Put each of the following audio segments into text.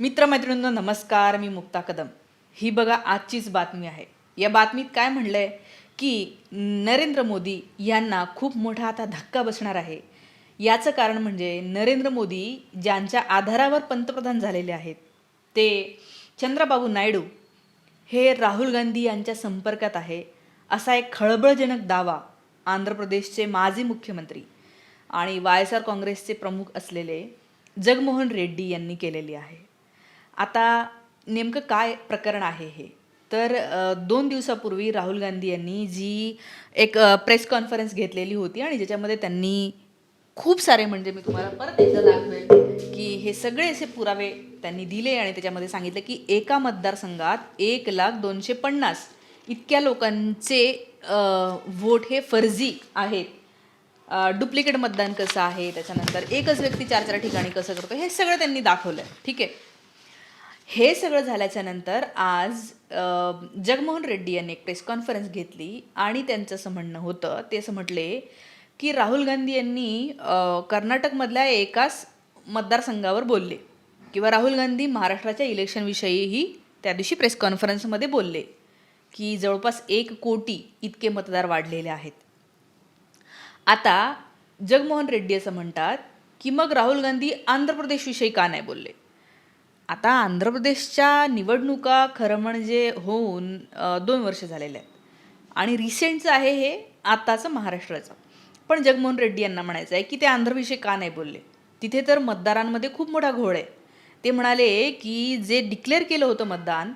मित्रमैत्रिणींनो नमस्कार मी मुक्ता कदम. ही बघा आजचीच बातमी आहे. या बातमीत काय म्हणलं आहे की नरेंद्र मोदी यांना खूप मोठा आता धक्का बसणार आहे. याचं कारण म्हणजे नरेंद्र मोदी ज्यांच्या आधारावर पंतप्रधान झालेले आहेत ते चंद्रबाबू नायडू हे राहुल गांधी यांच्या संपर्कात आहे असा एक खळबळजनक दावा आंध्र प्रदेशचे माजी मुख्यमंत्री आणि वाय एस आर काँग्रेसचे प्रमुख असलेले जगमोहन रेड्डी यांनी केलेली आहे. आता नेमकं काय प्रकरण आहे हे? तर दोन दिवसापूर्वी राहुल गांधी यांनी जी एक प्रेस कॉन्फरन्स घेतलेली होती आणि ज्याच्यामध्ये त्यांनी खूप सारे म्हणजे मी तुम्हाला परत एकदा दाखवेल की हे सगळे असे पुरावे त्यांनी दिले आणि त्याच्यामध्ये सांगितलं की एका मतदारसंघात एक लाख दोनशे पन्नास इतक्या लोकांचे वोट हे फर्जी आहेत. डुप्लिकेट मतदान कसं आहे? त्याच्यानंतर एकच व्यक्ती चार चार ठिकाणी कसं करतो? हे सगळं त्यांनी दाखवलं आहे ठीक आहे? हे सगळं झाल्याच्यानंतर आज जगमोहन रेड्डी यांनी एक प्रेस कॉन्फरन्स घेतली आणि त्यांचं असं म्हणणं होतं ते असं म्हटले की राहुल गांधी यांनी कर्नाटकमधल्या एकाच मतदारसंघावर बोलले किंवा राहुल गांधी महाराष्ट्राच्या इलेक्शनविषयीही त्या दिवशी प्रेस कॉन्फरन्समध्ये बोलले की जवळपास एक कोटी इतके मतदार वाढलेले आहेत. आता जगमोहन रेड्डी असं म्हणतात की मग राहुल गांधी आंध्र प्रदेशविषयी का नाही बोलले? आता आंध्र प्रदेशच्या निवडणुका खरं म्हणजे होऊन दोन वर्ष झालेले आहेत. आणि रिसेंटचं आहे हे आत्ताचं महाराष्ट्राचं. पण जगमोहन रेड्डी यांना म्हणायचं आहे की ते आंध्रविषयी का नाही बोलले? तिथे तर मतदारांमध्ये खूप मोठा घोळ आहे. ते म्हणाले की जे डिक्लेअर केलं होतं मतदान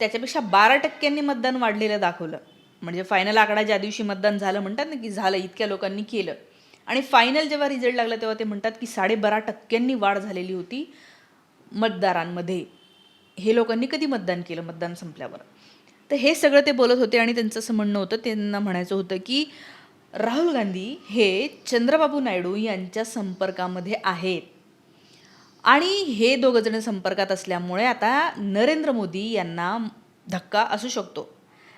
त्याच्यापेक्षा बारा टक्क्यांनी मतदान वाढलेलं दाखवलं. म्हणजे फायनल आकडा ज्या दिवशी मतदान झालं म्हणतात ना की झालं इतक्या लोकांनी केलं. आणि फायनल जेव्हा रिझल्ट लागला तेव्हा ते म्हणतात की साडेबारा टक्क्यांनी वाढ झालेली होती. मतदारांमध्ये. हे लोकांनी कधी मतदान केलं? मतदान संपल्यावर. तर हे सगळं ते बोलत होते आणि त्यांचं असं म्हणणं होतं त्यांना म्हणायचं होतं की राहुल गांधी हे चंद्रबाबू नायडू यांच्या संपर्कामध्ये आहेत. आणि हे दोघंजण संपर्कात असल्यामुळे आता नरेंद्र मोदी यांना धक्का असू शकतो.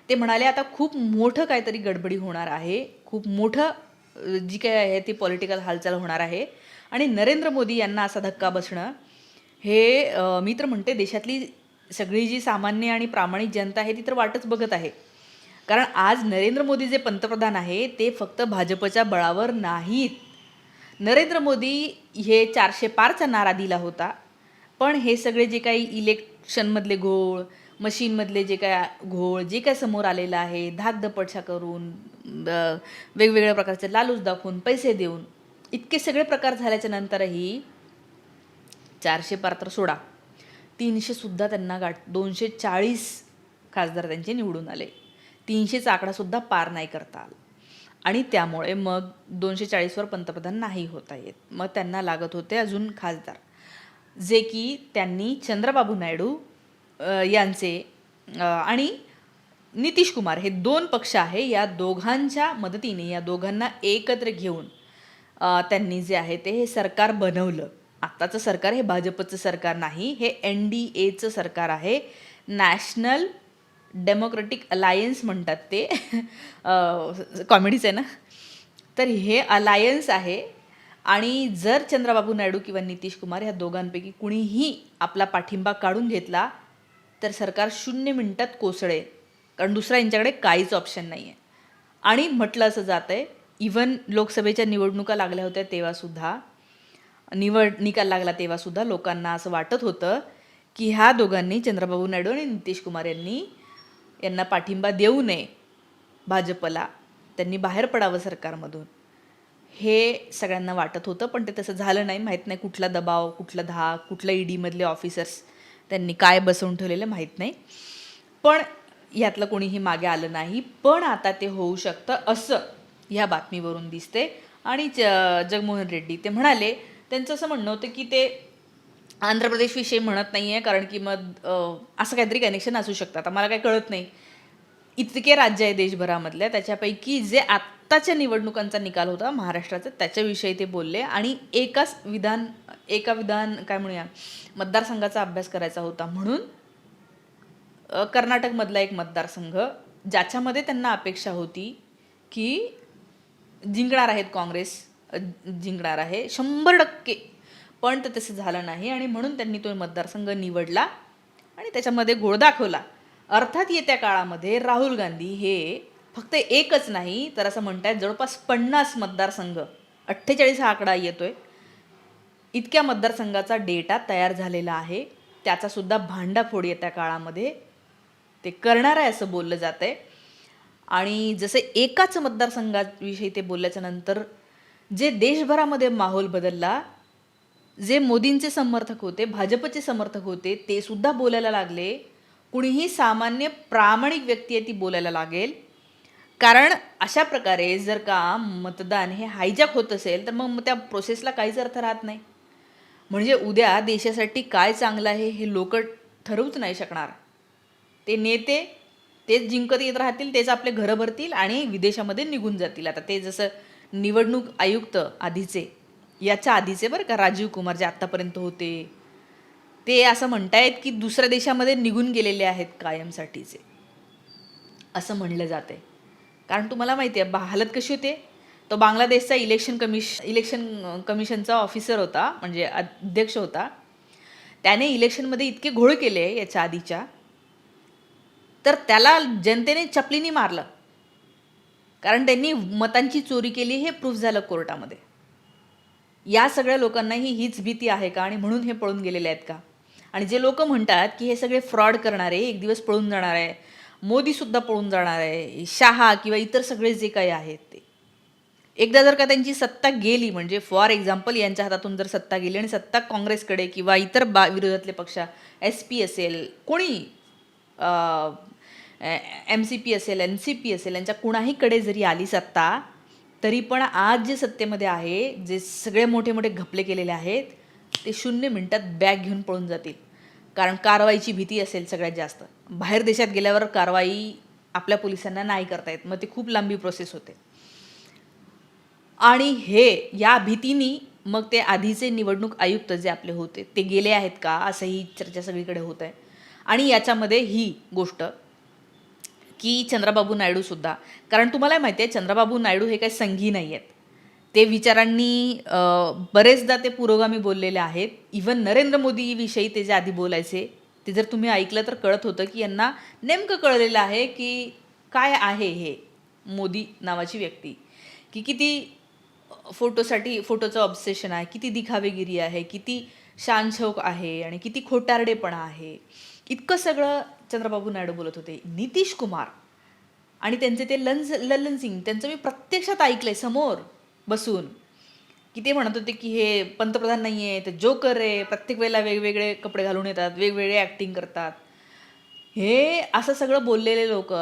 ते म्हणाले आता खूप मोठं काहीतरी गडबडी होणार आहे. खूप मोठं जी काय आहे ती पॉलिटिकल हालचाल होणार आहे. आणि नरेंद्र मोदी यांना असा धक्का बसणं हे मी तर म्हणते देशातली सगळी जी सामान्य आणि प्रामाणिक जनता आहे ती तर वाटच बघत आहे. कारण आज नरेंद्र मोदी जे पंतप्रधान आहे ते फक्त भाजपच्या बळावर नाहीत. नरेंद्र मोदी हे चारशे पारचा नारा दिला होता पण हे सगळे जे काही इलेक्शनमधले घोळ मशीनमधले जे काय घोळ जे काय समोर आलेलं आहे धाकधपटशा करून वेगवेगळ्या प्रकारचे लालूच दाखवून पैसे देऊन इतके सगळे प्रकार झाल्याच्या नंतरही चारशे पार तर सोडा. तीनशेसुद्धा त्यांना गाठ दोनशे चाळीस खासदार त्यांचे निवडून आले. तीनशेचा आकडासुद्धा पार नाही करता आला. आणि त्यामुळे मग दोनशे चाळीसवर पंतप्रधान नाही होता येत. मग त्यांना लागत होते अजून खासदार. जे की त्यांनी चंद्रबाबू नायडू यांचे आणि नितीश कुमार हे दोन पक्ष आहे. या दोघांच्या मदतीने या दोघांना एकत्र घेऊन त्यांनी जे आहे ते हे सरकार बनवलं. आत्ताचं सरकार हे भाजपचं सरकार नाही हे एन डी एचं सरकार आहे. नॅशनल डेमोक्रेटिक अलायन्स म्हणतात ते. कॉमेडीच आहे ना? तर हे अलायन्स आहे. आणि जर चंद्रबाबू नायडू किंवा नितीश कुमार ह्या दोघांपैकी कुणीही आपला पाठिंबा काढून घेतला तर सरकार शून्य मिनटात कोसळेल. कारण दुसरा यांच्याकडे काहीच ऑप्शन नाही आहे आणि म्हटलं असं जातं आहे इवन लोकसभेच्या निवडणुका लागल्या होत्या तेव्हासुद्धा निवड निकाल लागला तेव्हासुद्धा लोकांना असं वाटत होतं की ह्या दोघांनी चंद्रबाबू नायडू आणि नितीश कुमार यांनी यांना पाठिंबा देऊ नये भाजपला त्यांनी बाहेर पडावं सरकारमधून. हे सगळ्यांना वाटत होतं पण ते तसं झालं नाही. माहीत नाही कुठला दबाव कुठला धाक ई ईडीमधले ऑफिसर्स त्यांनी काय बसवून ठेवलेलं माहीत नाही. पण यातलं कोणीही मागे आलं नाही. पण आता ते होऊ शकतं असं ह्या बातमीवरून दिसते आणि ज जगमोहन रेड्डी ते म्हणाले त्यांचं असं म्हणणं होतं की ते आंध्र प्रदेशविषयी म्हणत नाही आहे कारण की मग असं काहीतरी कनेक्शन असू शकतात आता मला काही कळत नाही. इतके राज्य आहे देशभरामधल्या त्याच्यापैकी जे आत्ताच्या निवडणुकांचा निकाल होता महाराष्ट्राचा त्याच्याविषयी ते बोलले. आणि एकाच विधान एका विधान काय म्हणूया मतदारसंघाचा अभ्यास करायचा होता म्हणून कर्नाटकमधला एक मतदारसंघ ज्याच्यामध्ये त्यांना अपेक्षा होती की जिंकणार आहेत काँग्रेस जिंकणार आहे शंभर टक्के. पण तर तसं झालं नाही आणि म्हणून त्यांनी तो मतदारसंघ निवडला आणि त्याच्यामध्ये घोळ दाखवला. अर्थात येत्या काळामध्ये राहुल गांधी हे फक्त एकच नाही तर असं म्हणतायत जवळपास पन्नास मतदारसंघ अठ्ठेचाळीस हा आकडा येतो आहे इतक्या मतदारसंघाचा डेटा तयार झालेला आहे. त्याचासुद्धा भांडाफोड येत्या काळामध्ये ते करणार आहे असं बोललं जात आहे आणि जसे एकाच मतदारसंघाविषयी ते बोलल्याच्या नंतर जे देशभरामध्ये माहोल बदलला जे मोदींचे समर्थक होते भाजपचे समर्थक होते ते सुद्धा बोलायला लागले. कुणीही सामान्य प्रामाणिक व्यक्ती आहे ती बोलायला लागेल. कारण अशा प्रकारे जर का मतदान हे हायजॅक होत असेल तर मग त्या प्रोसेसला काहीच अर्थ राहत नाही. म्हणजे उद्या देशासाठी काय चांगलं आहे हे लोक ठरवूच नाही शकणार. ते नेते तेच जिंकत येत राहतील तेच आपले घरं भरतील आणि विदेशामध्ये निघून जातील. आता ते जसं निवडणूक आयुक्त आधीचे याच्या आधीचे बरं का राजीव कुमार जे आत्तापर्यंत होते. ते असं म्हणतायत की दुसऱ्या देशामध्ये निघून गेलेले आहेत कायमसाठीचे. असं म्हणलं जाते कारण तुम्हाला माहिती आहे बा हालत कशी होते? तो बांगलादेशचा इलेक्शन कमिश इलेक्शन कमिशनचा ऑफिसर होता म्हणजे अध्यक्ष होता. त्याने इलेक्शनमध्ये इतके घोळ केले याच्या आधीच्या. तर त्याला जनतेने चपलीने मारलं. कारण त्यांनी मतांची चोरी केली हे प्रूफ झालं कोर्टामध्ये. या सगळ्या लोकांनाही हीच भीती आहे का? आणि म्हणून हे पळून गेलेले आहेत का? आणि जे लोक म्हणतात की हे सगळे फ्रॉड करणारे एक दिवस पळून जाणार आहे मोदीसुद्धा पळून जाणार आहे शहा किंवा इतर सगळे जे काही आहेत ते. एकदा जर का त्यांची सत्ता गेली म्हणजे फॉर एक्झाम्पल यांच्या हातातून जर सत्ता गेली आणि सत्ता काँग्रेसकडे किंवा इतर बा विरोधातले पक्ष एस पी असेल कोणी एम सी पी असेल एन सी पी असेल यांच्या कुणाहीकडे जरी आली सत्ता तरी पण आज जे सत्तेमध्ये आहे जे सगळे मोठे मोठे घपले केलेले आहेत ते शून्य मिनटात बॅग घेऊन पळून जातील. कारण कारवाईची भीती असेल सगळ्यात जास्त. बाहेर देशात गेल्यावर कारवाई आपल्या पोलिसांना नाही करता येत. मग ते खूप लांबी प्रोसेस होते. आणि हे या भीतीनी मग ते आधीचे निवडणूक आयुक्त जे आपले होते ते गेले आहेत का असंही चर्चा सगळीकडे होत आहे. आणि याच्यामध्ये ही गोष्ट की चंद्रबाबू नायडू सुद्धा. कारण तुम्हाला माहिती आहे चंद्रबाबू नायडू हे काही संघी नाही आहेत ते विचारांनी बरेचदा ते पुरोगामी बोललेले आहेत. इवन नरेंद्र मोदीविषयी ते जे आधी बोलायचे ते जर तुम्ही ऐकलं तर कळत होतं की यांना नेमकं कळलेलं आहे की काय आहे हे मोदी नावाची व्यक्ती. की किती फोटोसाठी फोटोचं ऑब्सेशन आहे किती दिखावेगिरी आहे किती शानशौक आहे आणि किती खोटारडेपणा आहे. इतकं सगळं चंद्रबाबू नायडू बोलत होते. नितीश कुमार. आणि त्यांचे ते लंज ललन सिंग त्यांचं मी प्रत्यक्षात ऐकलंय समोर बसून. की ते म्हणत होते की हे पंतप्रधान नाही आहे ते जोकर आहे. प्रत्येक वेळेला वेगवेगळे कपडे घालून येतात वेगवेगळे ॲक्टिंग करतात. हे असं सगळं बोललेले लोक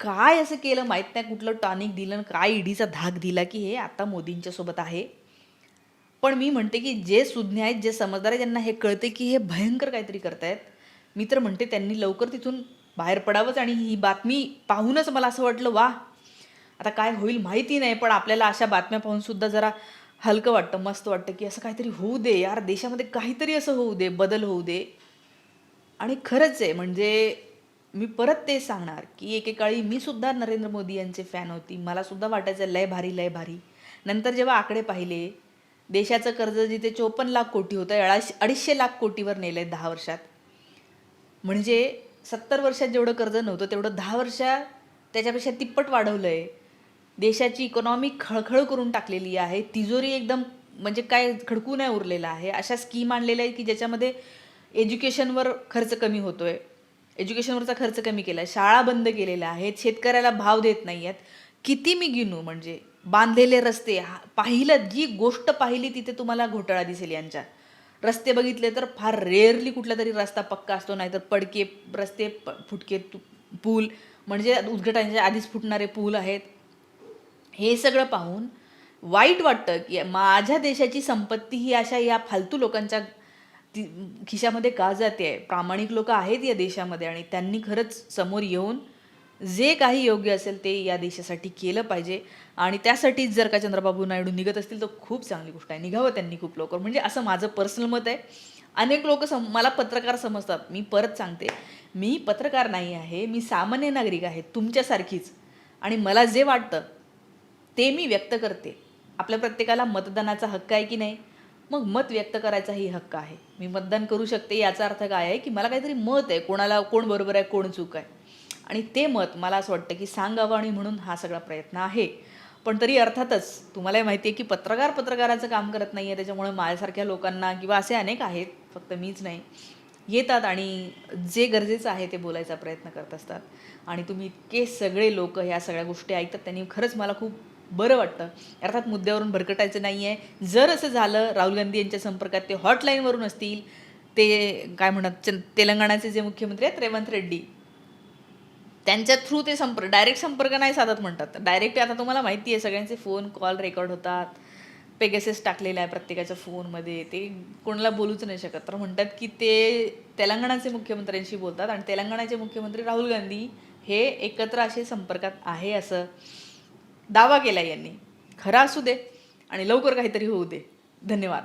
काय असं केलं माहीत नाही कुठलं टॉनिक दिलं आणि काय ईडीचा धाक दिला की हे आता मोदींच्या सोबत आहे. पण मी म्हणते की जे सुज्ञ आहेत जे समजदार आहेत त्यांना हे कळते की हे भयंकर काहीतरी करतायत. मी तर म्हणते त्यांनी लवकर तिथून बाहेर पडावंच आणि ही बातमी पाहूनच मला असं वाटलं वा आता काय होईल माहिती नाही पण आपल्याला अशा बातम्या पाहूनसुद्धा जरा हलकं वाटतं मस्त वाटतं की असं काहीतरी होऊ दे यार देशामध्ये काहीतरी असं होऊ दे बदल होऊ दे. आणि खरंच आहे म्हणजे मी परत ते सांगणार की एकेकाळी मी सुद्धा नरेंद्र मोदी यांचे फॅन होती मला सुद्धा वाटायचं लय भारी लय भारी. नंतर जेव्हा आकडे पाहिले देशाचं कर्ज जिथे चोपन्न लाख कोटी होतं अडीचशे अडीचशे लाख कोटीवर नेलं आहे दहा वर्षात म्हणजे सत्तर वर्षात जेवढं कर्ज नव्हतं तेवढं दहा वर्षात त्याच्यापेक्षा तिप्पट वाढवलं आहे देशाची इकॉनॉमी खळखळ करून टाकलेली आहे. तिजोरी एकदम म्हणजे काय खडकू नाही उरलेला आहे. अशा स्कीम आणलेल्या आहेत की ज्याच्यामध्ये एज्युकेशनवर खर्च कमी होतो आहे एज्युकेशनवरचा खर्च कमी केला आहे शाळा बंद केलेल्या आहेत. शेतकऱ्याला भाव देत नाही आहेत किती मी गिनू म्हणजे बांधलेले रस्ते हा- पाहिलं जी गोष्ट पाहिली तिथे तुम्हाला घोटाळा दिसेल यांच्या रस्ते बघितले तर फार रेअरली कुठला तरी रस्ता पक्का असतो नाहीतर पडके रस्ते प फुटके पूल म्हणजे उद्घाटनाच्या आधीच फुटणारे पूल आहेत. हे सगळं पाहून वाईट वाटतं की माझ्या देशाची संपत्ती ही अशा या फालतू लोकांच्या ती खिशामध्ये का जाते? आहे प्रामाणिक लोक आहेत या देशामध्ये आणि त्यांनी खरंच समोर येऊन जे काही योग्य असेल ते या देशासाठी केलं पाहिजे. आणि त्यासाठीच जर का चंद्रबाबू नायडू निघत असतील तर खूप चांगली गोष्ट आहे. निघावं त्यांनी खूप लवकर. म्हणजे असं माझं पर्सनल मत आहे. अनेक लोक सम मला पत्रकार समजतात. मी परत सांगते. मी पत्रकार नाही आहे. मी सामान्य नागरिक आहे. तुमच्यासारखीच. आणि मला जे वाटतं ते मी व्यक्त करते. आपल्या प्रत्येकाला मतदानाचा हक्क आहे की नाही? मग मत व्यक्त करायचाही हक्क आहे. मी मतदान करू शकते याचा अर्थ काय आहे की मला काहीतरी मत आहे. कोणाला कोण बरोबर आहे कोण चूक आहे. आणि ते मत मला असं वाटतं की सांगावं आणि म्हणून हा सगळा प्रयत्न आहे. पण तरी अर्थातच तुम्हालाही माहिती आहे की पत्रकार पत्रकाराचं काम करत नाही आहे त्याच्यामुळे माझ्यासारख्या लोकांना किंवा असे अनेक आहेत फक्त मीच नाही येतात आणि जे गरजेचं आहे ते बोलायचा प्रयत्न करत असतात. आणि तुम्ही इतके सगळे लोक ह्या सगळ्या गोष्टी ऐकतात त्यांनी खरंच मला खूप बरं वाटतं. अर्थात मुद्द्यावरून भरकटायचं नाही आहे जर असं झालं राहुल गांधी यांच्या संपर्कात ते हॉटलाईनवरून असतील ते काय म्हणत तेलंगणाचे जे मुख्यमंत्री आहेत रेवंत रेड्डी त्यांच्या थ्रू ते संपर्क डायरेक्ट संपर्क नाही साधत म्हणतात. डायरेक्ट आता तुम्हाला माहिती आहे सगळ्यांचे फोन कॉल रेकॉर्ड होतात. पेगेसेस टाकलेला आहे प्रत्येकाच्या फोनमध्ये ते कोणाला बोलूच नाही शकत. तर म्हणतात की ते तेलंगणाचे मुख्यमंत्र्यांशी बोलतात आणि तेलंगणाचे मुख्यमंत्री राहुल गांधी हे एकत्र असे संपर्कात आहे असं दावा केला यांनी. खरा असू दे आणि लवकर काहीतरी होऊ दे. धन्यवाद.